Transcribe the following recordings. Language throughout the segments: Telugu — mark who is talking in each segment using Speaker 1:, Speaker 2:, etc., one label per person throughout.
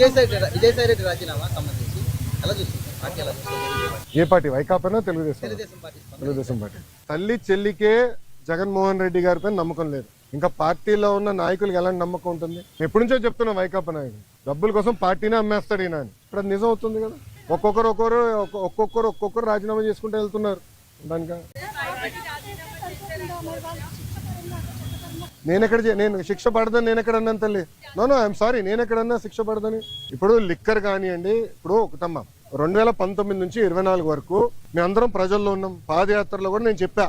Speaker 1: విజయసాయి విజయసాయి రెడ్డి రాజీనామా సంబంధించి? ఎలా చూస్తుంది పార్టీ ఎలా చూస్తుంది
Speaker 2: ఏ పార్టీ? వైకాపానా తెలుగుదేశం
Speaker 1: తెలుగుదేశం పార్టీ స్పందన.
Speaker 2: తెలుగుదేశం పార్టీ. తల్లి చెల్లికే జగన్మోహన్ రెడ్డి గారిపై నమ్మకం లేదు. ఇంకా పార్టీలో ఉన్న నాయకులకు ఎలాంటి నమ్మకం ఉంటుంది? ఎప్పటి నుంచో చెప్తున్నా వైకాపా నాయకులు డబ్బుల కోసం పార్టీనే అమ్మేస్తాడు ఈయన అని. ఇప్పుడు నిజం అవుతుంది కదా? ఒక్కొక్కరు ఒక్కొక్కరు ఒక్కొ- ఒక్కొక్కరు ఒక్కొక్కరు రాజీనామా చేసుకుంటూ వెళ్తున్నారు. దానిక నేను ఎక్కడ నేను శిక్ష పడదని నేను ఎక్కడ అన్నాను తల్లి? నో ఐఎమ్ సారీ నేను ఎక్కడన్నా శిక్ష పడదని. ఇప్పుడు లిక్కర్ కానివ్వండి ఇప్పుడు ఒకటమ్మ రెండు వేల పంతొమ్మిది నుంచి ఇరవై నాలుగు వరకు మేమందరం ప్రజల్లో ఉన్నాం. పాదయాత్రలో కూడా నేను చెప్పా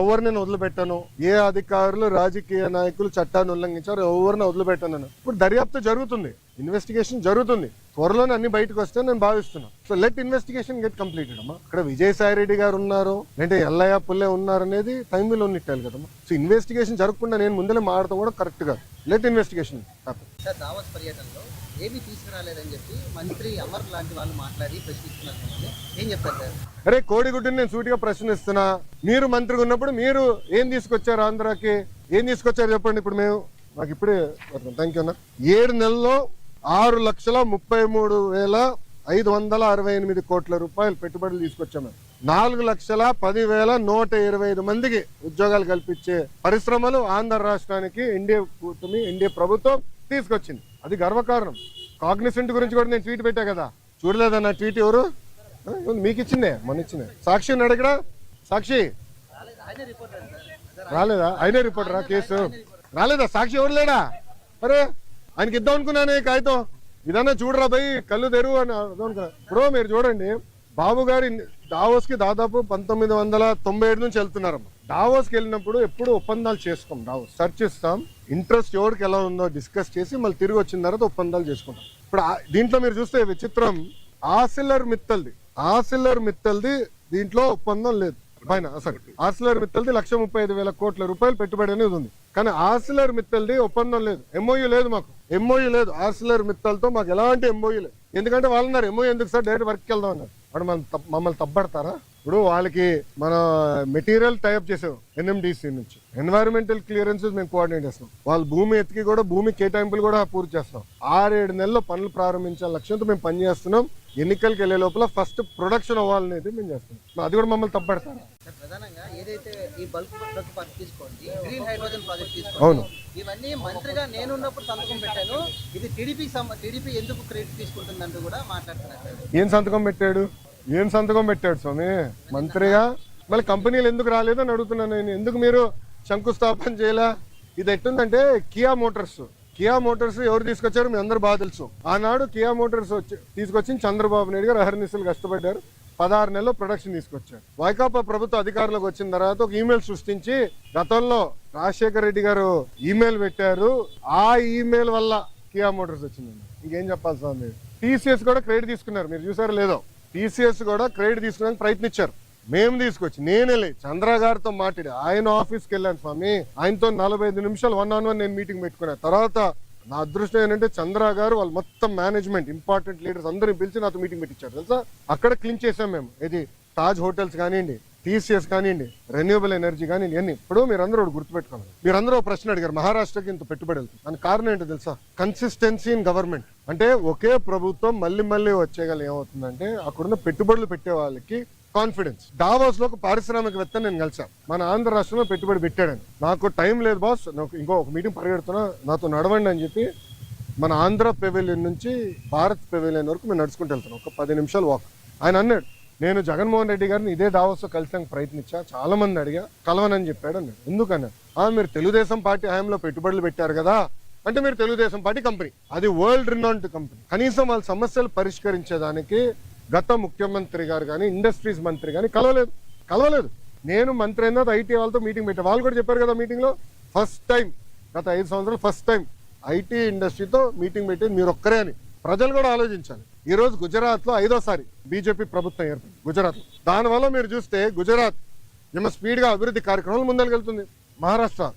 Speaker 2: ఎవరు నేను వదిలిపెట్టాను? ఏ అధికారులు రాజకీయ నాయకులు చట్టాన్ని ఉల్లంఘించారు ఎవరిని వదిలిపెట్టాను ఇప్పుడు దర్యాప్తు జరుగుతుంది ఇన్వెస్టిగేషన్ జరుగుతుంది. త్వరలోనే అన్ని బయటకు వస్తే నేను భావిస్తున్నా. So let investigation get completed అమ్మా. ఇక్కడ విజయసాయి రెడ్డి గారు ఉన్నారు అంటే ఎల్లయ్య పుల్లే ఉన్నారు అనేది టైం విల్ ఉన్నట్టాలి కదమ్మా. సో ఇన్వెస్టిగేషన్ జరగకుండా నేను ముందరే మాడటం కూడా కరెక్ట్ కాదు. లెట్ ఇన్వెస్టిగేషన్
Speaker 1: సార్ దావస్ పర్యటనలో ఏమీ తీసుకురాలేదని చెప్పి మంత్రి అమర్ లాంటి వాళ్ళు మాట్లాడి ప్రశ్నిస్తున్నారు కదండి. ఏం చెప్తారు సార్?
Speaker 2: అరే కోడిగుడ్డుని నేను సూటిగా ప్రశ్నిస్తున్నా. మీరు మంత్రిగా ఉన్నప్పుడు మీరు ఏం తీసుకొచ్చారు ఆంధ్రాకి? ఏం తీసుకొచ్చారు చెప్పండి ఇప్పుడు మేము? మాకు ఇప్పుడే థ్యాంక్ యూ అన్న. ఏడు నెలల్లో ఆరు లక్షల ముప్పై మూడు వేల ఐదు వందల అరవై ఎనిమిది కోట్ల రూపాయలు పెట్టుబడులు తీసుకొచ్చాము. నాలుగు లక్షల పదివేల నూట ఇరవై ఐదు మందికి ఉద్యోగాలు కల్పించే పరిశ్రమలు ఆంధ్ర రాష్ట్రానికి ఎన్డీఏ కూటమి ఎన్డీఏ ప్రభుత్వం తీసుకొచ్చింది. అది గర్వకారణం. కాగ్నిసెంట్ గురించి కూడా నేను ట్వీట్ పెట్టా కదా. చూడలేదా నా ట్వీట్ ఎవరు? మీకు ఇచ్చిందే? మొన్న ఇచ్చిందే. సాక్షి అడగడా సాక్షి? రాలేదా? ఆయనే రిపోర్టరా కేసు. రాలేదా? సాక్షి ఎవరు లేడా? అరే! ఆయనకి ఇద్దాం అనుకున్నానే కాగితం? ఇదన్నా చూడరా భయ్ కళ్ళు తెరువు అని అనుకున్నా మీరు చూడండి బాబు గారి దావోస్కి దాదాపు పంతొమ్మిది వందల తొంభై ఏడు నుంచి వెళ్తున్నారమ్మ. దావోస్కి వెళ్ళినప్పుడు ఎప్పుడు ఒప్పందాలు చేసుకోం దావోస్ సర్చ్ ఇస్తాం ఇంట్రెస్ట్ ఎవరికి ఎలా ఉందో డిస్కస్ చేసి మళ్ళీ తిరిగి వచ్చిన తర్వాత ఒప్పందాలు చేసుకుంటాం. ఇప్పుడు దీంట్లో మీరు చూస్తే విచిత్రం. ఆసిల్లర్ మిత్తల్ది. ఆసిల్లర్ మిత్తల్ది దీంట్లో ఒప్పందం లేదు. పైన సారీ ఆసిల్లర్ మిత్తల్ది లక్ష ముప్పై ఐదు వేల కోట్ల రూపాయలు పెట్టుబడి అనేది ఉంది. కానీ ఆర్సిలర్ మిత్తల్ది ఒప్పందం లేదు. ఎంఓయూ లేదు మాకు. ఎంఓయూ లేదు. ఆర్సిలర్ మిత్తల్తో మాకు ఎలాంటి ఎంఓయూ లేదు. ఎందుకంటే వాళ్ళు ఉన్నారు ఎంఓయూ ఎందుకు సార్? డైరెక్ట్ వర్క్కి వెళ్దాం అన్నారు వాడు మనం తప్ప- మమ్మల్ని తప్పడతారా ఇప్పుడు వాళ్ళకి మన మెటీరియల్ టైప్ చేసాం ఎన్ఎండిసి నుంచి. ఎన్వైరన్మెంటల్ క్లియరెన్సెస్ మేము కోఆర్డినేట్ చేస్తాం. వాళ్ళు భూమి ఎత్తికి కూడా భూమి కేటాయింపులు కూడా పూర్తి చేస్తాం. ఆరేడు నెలల్లో పనులు ప్రారంభించాల లక్ష్యంతో మేము పనిచేస్తున్నాం ఎన్నికలకు వెళ్ళే లోపల ఫస్ట్ ప్రొడక్షన్ అవ్వాలనేది మేము చేస్తున్నాం అది కూడా మమ్మల్ని తప్పడతారా
Speaker 1: సార్ ప్రధానంగా ఏదైతే ఈ బల్క్ డ్రగ్ పార్క్ తీసుకోండి గ్రీన్ హైడ్రోజన్ ప్రాజెక్ట్
Speaker 2: అవును.
Speaker 1: ఇవన్నీ మంత్రిగా నేనున్నప్పుడు సంతకం పెట్టాను. ఇది టీడీపీ టీడీపీ ఎందుకు క్రెడిట్ తీసుకుంటుందంటూ కూడా మాట్లాడుతున్నారు.
Speaker 2: ఏం సంతకం పెట్టాడు? ఏం సంతకం పెట్టాడు స్వామి? మంత్రిగా? మళ్ళీ కంపెనీలు ఎందుకు రాలేదని అడుగుతున్నాను నేను. ఎందుకు మీరు శంకుస్థాపన చేయలే? ఇది ఎట్టుందంటే కియా మోటార్స్. కియా మోటార్స్ ఎవరు తీసుకొచ్చారు మీ అందరు బాగా తెలుసు. ఆనాడు కియా మోటార్స్ వచ్చి తీసుకొచ్చి చంద్రబాబు నాయుడు గారు అహర్నిశలు కష్టపడ్డారు. పదహారు నెలల్లో ప్రొడక్షన్ తీసుకొచ్చారు. వైకాపా ప్రభుత్వ అధికారులకు వచ్చిన తర్వాత ఒక ఈమెయిల్ సృష్టించి గతంలో రాజశేఖర రెడ్డి గారు ఈమెయిల్ పెట్టారు. ఆ ఈమెయిల్ వల్ల కియా మోటార్స్ వచ్చిందండి. ఇంకేం చెప్పాలి స్వామి? టీసీఎస్ కూడా క్రెడిట్ తీసుకున్నారు. మీరు చూసారో లేదో? టీసీఎస్ కూడా క్రెడిట్ తీసుకోవడానికి ప్రయత్నించారు. మేము తీసుకొచ్చి నేనే లే చంద్ర గారితో మాట్లాడి ఆయన ఆఫీస్కి వెళ్ళాను స్వామి ఆయనతో నలభై ఐదు నిమిషాలు వన్ ఆన్ వన్ నేను మీటింగ్ పెట్టుకున్నాను తర్వాత నా అదృష్టం ఏంటంటే చంద్ర గారు వాళ్ళు మొత్తం మేనేజ్మెంట్ ఇంపార్టెంట్ లీడర్స్ అందరిని పిలిచి నాతో మీటింగ్ పెట్టించారు. తెలుసా? అక్కడ క్లీన్ చేసాం మేము. ఇది తాజ్ హోటల్స్ కానివ్వండి టీసీఎస్ కానివ్వండి రెన్యూబుల్ ఎనర్జీ కానివ్వండి అన్ని ఇప్పుడు మీరందరూ ఒకటి గుర్తుపెట్టుకోవాలి మీరందరూ ఒక ప్రశ్న అడిగారు మహారాష్ట్రకి ఇంత పెట్టుబడి వెళ్తుంది. దాని కారణం ఏంటో తెలుసా? కన్సిస్టెన్సీ ఇన్ గవర్నమెంట్ అంటే ఒకే ప్రభుత్వం మళ్ళీ మళ్ళీ వచ్చేగల ఏమవుతుందంటే అక్కడున్న పెట్టుబడులు పెట్టే వాళ్ళకి కాన్ఫిడెన్స్ దావాస్లో ఒక పారిశ్రామికవేత్త నేను కలిసాను మన ఆంధ్ర రాష్ట్రంలో పెట్టుబడి పెట్టాడని. నాకు టైం లేదు బాస్ నాకు ఇంకో ఒక మీటింగ్ పరిగెడుతున్నా నాతో నడవండి అని చెప్పి మన ఆంధ్ర పెవిలియన్ నుంచి భారత్ పెవిలియన్ వరకు మేము నడుచుకుంటూ వెళ్తున్నాం. ఒక పది నిమిషాలు వాక్. ఆయన అన్నాడు నేను జగన్మోహన్ రెడ్డి గారిని ఇదే దావస్తో కలిసానికి ప్రయత్నించా చాలా మంది అడిగా కలవనని చెప్పాడు అన్నాడు. ఎందుకన్నాడు "ఆ, మీరు తెలుగుదేశం పార్టీ హయాంలో పెట్టుబడులు పెట్టారు కదా అంటే మీరు తెలుగుదేశం పార్టీ కంపెనీ. అది వరల్డ్ రినౌంట్ కంపెనీ. కనీసం వాళ్ళ సమస్యలు పరిష్కరించేదానికి గత ముఖ్యమంత్రి గారు కానీ ఇండస్ట్రీస్ మంత్రి కానీ కలవలేదు. కలవలేదు. నేను మంత్రి అయినా ఐటీ వాళ్ళతో మీటింగ్ పెట్టా. వాళ్ళు కూడా చెప్పారు కదా మీటింగ్లో ఫస్ట్ టైం గత ఐదు సంవత్సరాలు ఫస్ట్ టైం ఐటీ ఇండస్ట్రీతో మీటింగ్ పెట్టేది మీరు ఒక్కరే అని. ప్రజలు కూడా ఆలోచించాలి. ఈ రోజు ఐదోసారి బీజేపీ ప్రభుత్వం ఏర్పడింది. గుజరాత్లో దానివల్ల మీరు చూస్తే గుజరాత్ ఏమో స్పీడ్గా అభివృద్ధి కార్యక్రమాలు ముందరకెళ్తుంది. మహారాష్ట్ర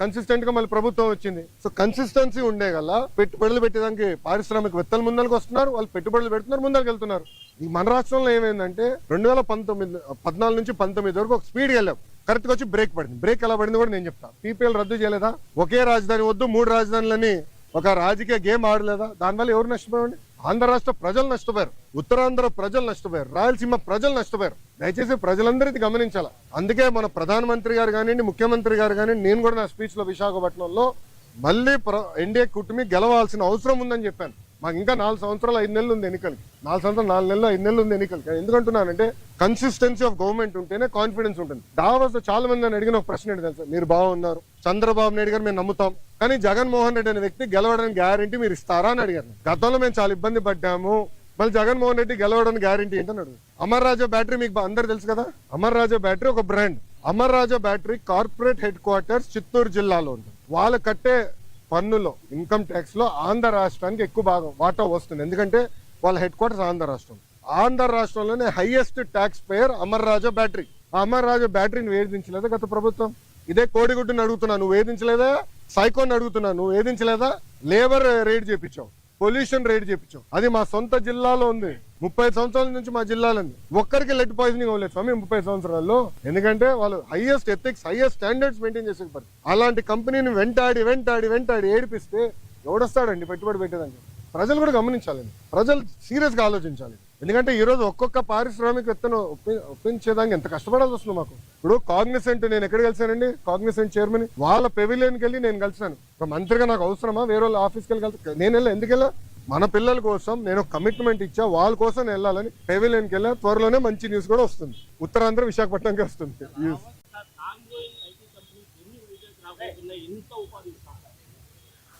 Speaker 2: కన్సిస్టెంట్గా మళ్ళీ ప్రభుత్వం వచ్చింది. సో కన్సిస్టెన్సీ ఉండే గల పెట్టుబడులు పెట్టేదానికి పారిశ్రామికవేత్తలు ముందరకు వస్తున్నారు వాళ్ళు పెట్టుబడులు పెడుతున్నారు ముందరకు వెళ్తున్నారు. ఈ మన రాష్ట్రంలో ఏమైందంటే రెండు వేల పంతొమ్మిది పద్నాలుగు నుంచి పంతొమ్మిది వరకు ఒక స్పీడ్ వెళ్ళాం. కరెక్ట్గా వచ్చి బ్రేక్ పడింది. బ్రేక్ ఎలా పడింది కూడా నేను చెప్తాను పీపీఎల్ రద్దు చేయలేదా? ఒకే రాజధాని వద్దు మూడు రాజధానులని ఒక రాజకీయ గేమ్ ఆడలేదా? దానివల్ల ఎవరు నష్టపోయారు ఆంధ్ర రాష్ట్ర ప్రజలు నష్టపోయారు. ఉత్తరాంధ్ర ప్రజలు నష్టపోయారు. రాయలసీమ ప్రజలు నష్టపోయారు. దయచేసి ప్రజలందరూ ఇది గమనించాలి. అందుకే మన ప్రధానమంత్రి గారు కానివ్వండి ముఖ్యమంత్రి గారు కానివ్వండి నేను కూడా నా స్పీచ్లో విశాఖపట్నంలో మళ్ళీ ప్ర- ఎన్డీఏ కూటమి గెలవాల్సిన అవసరం ఉందని చెప్పాను. మాకు ఇంకా నాలుగు సంవత్సరాలు ఐదు నెలలు ఉంది ఎన్నికలకి. నాలుగు సంవత్సరాలు నాలుగు నెలలు ఐదు నెలలు ఉంది ఎన్నికలకి. ఎందుకంటున్నానంటే కన్సిస్టెన్సీ ఆఫ్ గవర్నమెంట్ ఉంటేనే కాన్ఫిడెన్స్ ఉంటుంది. దావాస్ చాలా మంది నన్ను అడిగిన ఒక ప్రశ్న ఏంటి తెలుసా? మీరు బాగున్నారు. చంద్రబాబు నాయుడు గారు మేము నమ్ముతాం. కానీ జగన్మోహన్ రెడ్డి అనే వ్యక్తి గెలవడానికి గ్యారంటీ మీరు ఇస్తారా అని అడిగారు. గతంలో మేము చాలా ఇబ్బంది పడ్డాము. మళ్ళీ జగన్మోహన్ రెడ్డి గెలవడానికి గ్యారంటీ ఏంటన్నాడు? అడుగు అమర్ రాజా బ్యాటరీ మీకు బా- అందరు తెలుసు కదా? అమర్ రాజా బ్యాటరీ ఒక brand Amara Raja battery corporate headquarters Chittoor జిల్లాలో ఉంది. వాళ్ళు కట్టే పన్నులో ఇన్కమ్ ట్యాక్స్లో ఆంధ్ర రాష్ట్రానికి ఎక్కువ భాగం వాటా వస్తుంది. ఎందుకంటే వాళ్ళ హెడ్ క్వార్టర్స్ ఆంధ్ర రాష్ట్రం. ఆంధ్ర రాష్ట్రంలోనే highest tax payer Amara Raja battery ఆ అమర్ రాజా బ్యాటరీని వేధించలేదా గత ప్రభుత్వం? ఇదే కోడిగుడ్డుని అడుగుతున్నా. నువ్వు వేధించలేదా? సైకోని అడుగుతున్నా. నువ్వు వేధించలేదా? లేబర్ రేట్ చేపించావు. పొల్యూషన్ రేట్ చెప్పించాం. అది మా సొంత జిల్లాలో ఉంది. ముప్పై సంవత్సరాల నుంచి మా జిల్లాలో ఉంది ఒక్కరికి లెడ్ పాయిజనింగ్ అవ్వలేదు స్వామి ముప్పై సంవత్సరాల్లో. ఎందుకంటే వాళ్ళు highest ethics highest standards maintain చేసే పని. అలాంటి కంపెనీని వెంటాడి వెంటాడి వెంటాడి ఏడిపిస్తే ఎవడొస్తాడండి? పెట్టుబడి పెట్టేదానికి. ప్రజలు కూడా గమనించాలండి. ప్రజలు సీరియస్గా ఆలోచించాలి. ఎందుకంటే ఈరోజు ఒక్కొక్క పారిశ్రామికవేత్తను ఒప్పి ఒప్పించేదానికి ఎంత కష్టపడాల్సి వస్తుంది మాకు. ఇప్పుడు కాగ్నిసెంట్ నేను ఎక్కడ కలిసానండి? కాగ్నిసెంట్ చైర్మన్ వాళ్ళ పెవిలియన్కి వెళ్ళి నేను కలిసాను. ఒక మంత్రిగా నాకు అవసరమా? వేరే వాళ్ళ ఆఫీస్కి వెళ్ళి కలిసి నేను వెళ్ళా. ఎందుకు వెళ్ళా? మన పిల్లల కోసం నేను కమిట్మెంట్ ఇచ్చా. వాళ్ళ కోసం వెళ్ళాలని పెవిలియన్కి వెళ్ళా. త్వరలోనే మంచి న్యూస్ కూడా వస్తుంది. ఉత్తరాంధ్ర విశాఖపట్నంకి వస్తుంది. న్యూస్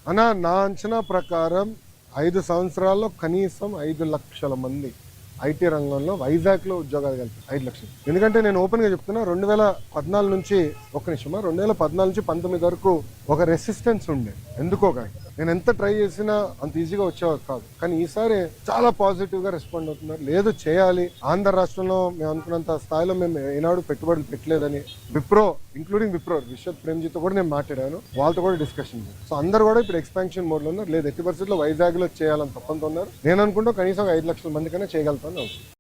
Speaker 2: అన్న నా అంచనా ప్రకారం ఐదు సంవత్సరాల్లో కనీసం ఐదు లక్షల మంది ఐటీ రంగంలో వైజాగ్లో ఉద్యోగాలు కలిపి ఐదు లక్షలు. ఎందుకంటే నేను ఓపెన్గా చెప్తున్నా రెండు వేల పద్నాలుగు నుంచి ఒక నిమిషమా రెండు వేల పద్నాలుగు నుంచి పంతొమ్మిది వరకు ఒక రెసిస్టెన్స్ ఉండే. ఎందుకో కానీ నేను ఎంత ట్రై చేసినా అంత ఈజీగా వచ్చేవారు కాదు. కానీ ఈసారి చాలా పాజిటివ్గా రెస్పాండ్ అవుతున్నారు. లేదు చేయాలి. ఆంధ్ర రాష్ట్రంలో మేము అనుకున్నంత స్థాయిలో మేము ఏనాడు పెట్టుబడులు పెట్టలేదని విప్రో ఇంక్లూడింగ్ విప్రో విశ్వత్ ప్రేమ్జీతో కూడా నేను మాట్లాడాను. వాళ్ళతో కూడా డిస్కషన్ సో అందరు కూడా ఇప్పుడు ఎక్స్పాన్షన్ మోడ్లో ఉన్నారు. లేదు ఎట్టి పరిస్థితుల్లో వైజాగ్లో చేయాలని తప్పంతో ఉన్నారు. నేను అనుకుంటా కనీసం ఐదు లక్షల మంది కన్నా చేయగలుగుతాను